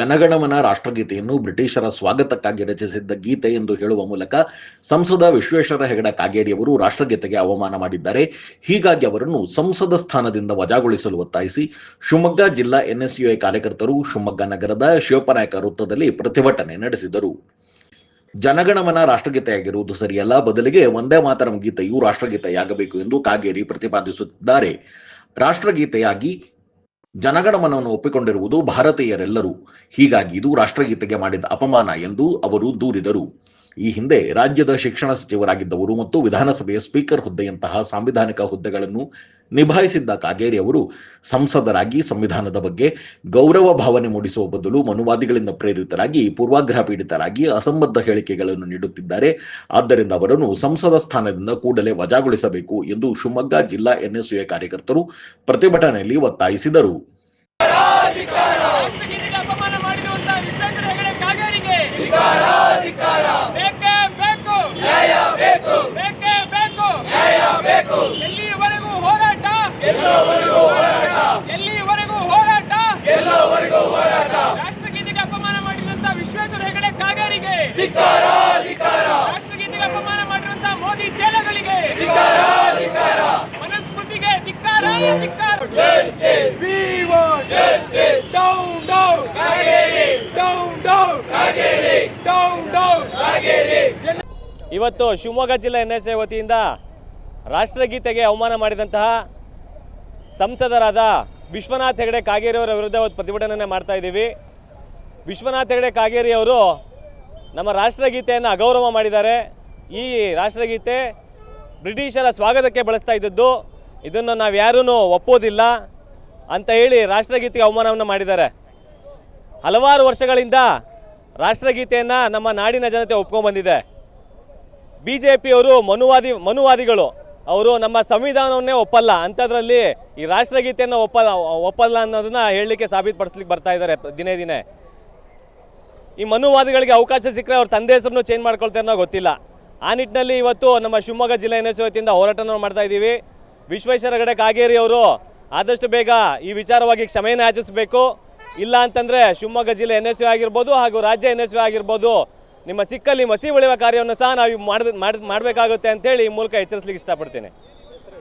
ಜನಗಣಮನ ರಾಷ್ಟ್ರಗೀತೆಯನ್ನು ಬ್ರಿಟಿಷರ ಸ್ವಾಗತಕ್ಕಾಗಿ ರಚಿಸಿದ್ದ ಗೀತೆ ಎಂದು ಹೇಳುವ ಮೂಲಕ ಸಂಸದ ವಿಶ್ವೇಶ್ವರ ಹೆಗಡ ಕಾಗೇರಿಯವರು ರಾಷ್ಟ್ರಗೀತೆಗೆ ಅವಮಾನ ಮಾಡಿದ್ದಾರೆ. ಹೀಗಾಗಿ ಅವರನ್ನು ಸಂಸದ ಸ್ಥಾನದಿಂದ ವಜಾಗೊಳಿಸಲು ಒತ್ತಾಯಿಸಿ ಶಿವಮೊಗ್ಗ ಜಿಲ್ಲಾ ಎನ್ಎಸ್ಯುಐ ಕಾರ್ಯಕರ್ತರು ಶಿವಮೊಗ್ಗ ನಗರದ ಶಿವಪ್ಪನಾಯಕ ವೃತ್ತದಲ್ಲಿ ಪ್ರತಿಭಟನೆ ನಡೆಸಿದರು. ಜನಗಣಮನ ರಾಷ್ಟ್ರಗೀತೆಯಾಗಿರುವುದು ಸರಿಯಲ್ಲ. ಬದಲಿಗೆ ಒಂದೇ ಮಾತರಂ ಗೀತೆಯು ರಾಷ್ಟ್ರಗೀತೆಯಾಗಬೇಕು ಎಂದು ಕಾಗೇರಿ ಪ್ರತಿಪಾದಿಸುತ್ತಿದ್ದಾರೆ. ರಾಷ್ಟ್ರಗೀತೆಯಾಗಿ ಜನಗಣಮನವನ್ನು ಒಪ್ಪಿಕೊಂಡಿರುವುದು ಭಾರತೀಯರೆಲ್ಲರೂ. ಹೀಗಾಗಿ ಇದು ರಾಷ್ಟ್ರಗೀತೆಗೆ ಮಾಡಿದ ಅಪಮಾನ ಎಂದು ಅವರು ದೂರಿದರು. ಈ ಹಿಂದೆ ರಾಜ್ಯದ ಶಿಕ್ಷಣ ಸಚಿವರಾಗಿದ್ದವರು ಮತ್ತು ವಿಧಾನಸಭೆಯ ಸ್ಪೀಕರ್ ಹುದ್ದೆಯಂತಹ ಸಾಂವಿಧಾನಿಕ ಹುದ್ದೆಗಳನ್ನು ನಿಭಾಯಿಸಿದ್ದ ಕಾಗೇರಿ ಅವರು ಸಂಸದರಾಗಿ ಸಂವಿಧಾನದ ಬಗ್ಗೆ ಗೌರವ ಭಾವನೆ ಮೂಡಿಸುವ ಬದಲು ಮನುವಾದಿಗಳಿಂದ ಪ್ರೇರಿತರಾಗಿ, ಪೂರ್ವಾಗ್ರಹ ಪೀಡಿತರಾಗಿ ಅಸಂಬದ್ಧ ಹೇಳಿಕೆಗಳನ್ನು ನೀಡುತ್ತಿದ್ದಾರೆ. ಆದ್ದರಿಂದ ಅವರನ್ನು ಸಂಸದ ಸ್ಥಾನದಿಂದ ಕೂಡಲೇ ವಜಾಗೊಳಿಸಬೇಕು ಎಂದು ಶಿವಮೊಗ್ಗ ಜಿಲ್ಲಾ ಎನ್ಎಸ್ಯುಎ ಕಾರ್ಯಕರ್ತರು ಪ್ರತಿಭಟನೆಯಲ್ಲಿ ಒತ್ತಾಯಿಸಿದರು. ಕಾಗೇರಿಗೆ ರಾಷ್ಟ್ರಗೀತೆಗೆ ಅಪಮಾನ ಮಾಡಿರುವಂತಹ ಮೋದಿ ಚೇಲಗಳಿಗೆ ಮನಸ್ಮೃತಿಗೆ ಧಿಕ್ಕಾರ ಧಿಕ್ಕಾರ. Justice we want justice down down Kageri down down Kageri down down Kageri ಇವತ್ತು ಶಿವಮೊಗ್ಗ ಜಿಲ್ಲಾ ಎನ್ ಎಸ್ ಎ ವತಿಯಿಂದ ರಾಷ್ಟ್ರಗೀತೆಗೆ ಅವಮಾನ ಮಾಡಿದಂತಹ ಸಂಸದರಾದ ವಿಶ್ವನಾಥ್ ಹೆಗಡೆ ಕಾಗೇರಿ ಅವರ ವಿರುದ್ಧ ಇವತ್ತು ಪ್ರತಿಭಟನೆ ಮಾಡ್ತಾ ಇದ್ದೀವಿ. ವಿಶ್ವನಾಥ್ ಹೆಗಡೆ ಕಾಗೇರಿ ಅವರು ನಮ್ಮ ರಾಷ್ಟ್ರಗೀತೆಯನ್ನು ಅಗೌರವ ಮಾಡಿದ್ದಾರೆ. ಈ ರಾಷ್ಟ್ರಗೀತೆ ಬ್ರಿಟಿಷರ ಸ್ವಾಗತಕ್ಕೆ ಬಳಸ್ತಾ ಇದ್ದದ್ದು. ಇದನ್ನು ನಾವು ಯಾರೂ ಒಪ್ಪೋದಿಲ್ಲ ಅಂತ ಹೇಳಿ ರಾಷ್ಟ್ರಗೀತೆಗೆ ಅವಮಾನವನ್ನು ಮಾಡಿದ್ದಾರೆ. ಹಲವಾರು ವರ್ಷಗಳಿಂದ ರಾಷ್ಟ್ರಗೀತೆಯನ್ನು ನಮ್ಮ ನಾಡಿನ ಜನತೆ ಒಪ್ಕೊಂಡ್ಬಂದಿದೆ ಬಿ ಜೆ ಪಿಯವರು ಮನುವಾದಿ, ಮನುವಾದಿಗಳು, ಅವರು ನಮ್ಮ ಸಂವಿಧಾನವನ್ನೇ ಒಪ್ಪಲ್ಲ. ಅಂಥದ್ರಲ್ಲಿ ಈ ರಾಷ್ಟ್ರಗೀತೆಯನ್ನು ಒಪ್ಪಲ್ಲ ಒಪ್ಪಲ್ಲ ಅನ್ನೋದನ್ನ ಹೇಳಲಿಕ್ಕೆ ಸಾಬೀತುಪಡಿಸ್ಲಿಕ್ಕೆ ಬರ್ತಾ ಇದ್ದಾರೆ ದಿನೇ ದಿನೇ. ಈ ಮನುವಾದಿಗಳಿಗೆ ಅವಕಾಶ ಸಿಕ್ಕರೆ ಅವ್ರ ತಂದೆ ಹೆಸರನ್ನು ಚೇಂಜ್ ಮಾಡ್ಕೊಳ್ತಾರೆ ಅನ್ನೋ ಗೊತ್ತಿಲ್ಲ. ಆ ನಿಟ್ಟಿನಲ್ಲಿ ಇವತ್ತು ನಮ್ಮ ಶಿವಮೊಗ್ಗ ಜಿಲ್ಲಾ ಎನ್ ಎಸ್ ವತಿಯಿಂದ ಹೋರಾಟನ ಮಾಡ್ತಾ ಇದ್ದೀವಿ. ವಿಶ್ವೇಶ್ವರ ಹೆಗಡೆ ಕಾಗೇರಿ ಅವರು ಆದಷ್ಟು ಬೇಗ ಈ ವಿಚಾರವಾಗಿ ಕ್ಷಮೆಯನ್ನು ಆಚರಿಸಬೇಕು ಇಲ್ಲ ಅಂತಂದರೆ ಶಿವಮೊಗ್ಗ ಜಿಲ್ಲೆ ಎನ್ ಎಸ್ ಯು ಆಗಿರ್ಬೋದು ಹಾಗೂ ರಾಜ್ಯ ಎನ್ ಎಸ್ ಯು ಆಗಿರ್ಬೋದು ನಿಮ್ಮ ಸಿಕ್ಕಲ್ಲಿ ಮಸಿ ಉಳಿಯುವ ಕಾರ್ಯವನ್ನು ಸಹ ನಾವು ಮಾಡಿ ಮಾಡಬೇಕಾಗುತ್ತೆ ಅಂತೇಳಿ ಈ ಮೂಲಕ ಎಚ್ಚರಿಸಲಿಕ್ಕೆ ಇಷ್ಟಪಡ್ತೀನಿ.